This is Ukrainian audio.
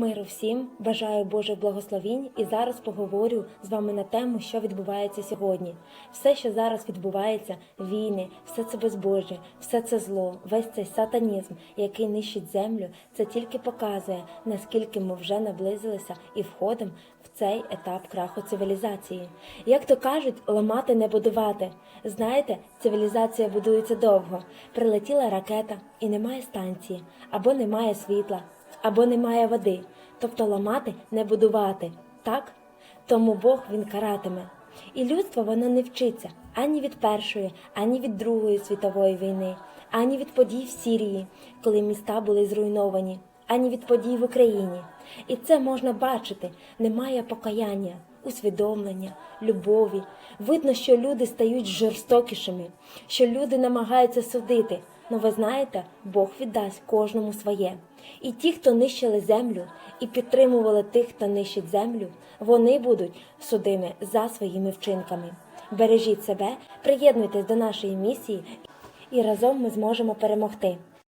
Миру всім, бажаю Божих благословінь і зараз поговорю з вами на тему, що відбувається сьогодні. Все, що зараз відбувається, війни, все це безбожжя, все це зло, весь цей сатанізм, який нищить землю, це тільки показує, наскільки ми вже наблизилися і входимо в цей етап краху цивілізації. Як то кажуть, ламати не будувати. Знаєте, цивілізація будується довго. Прилетіла ракета і немає станції, або немає світла або немає води, тобто ламати не будувати, так? Тому Бог він каратиме. І людство воно не вчиться ані від Першої, ані від Другої світової війни, ані від подій в Сірії, коли міста були зруйновані, ані від подій в Україні. І це можна бачити, немає покаяння, усвідомлення, любові. Видно, що люди стають жорстокішими, що люди намагаються судити. Ну ви знаєте, Бог віддасть кожному своє. І ті, хто нищили землю і підтримували тих, хто нищить землю, вони будуть судими за своїми вчинками. Бережіть себе, приєднуйтесь до нашої місії, і разом ми зможемо перемогти.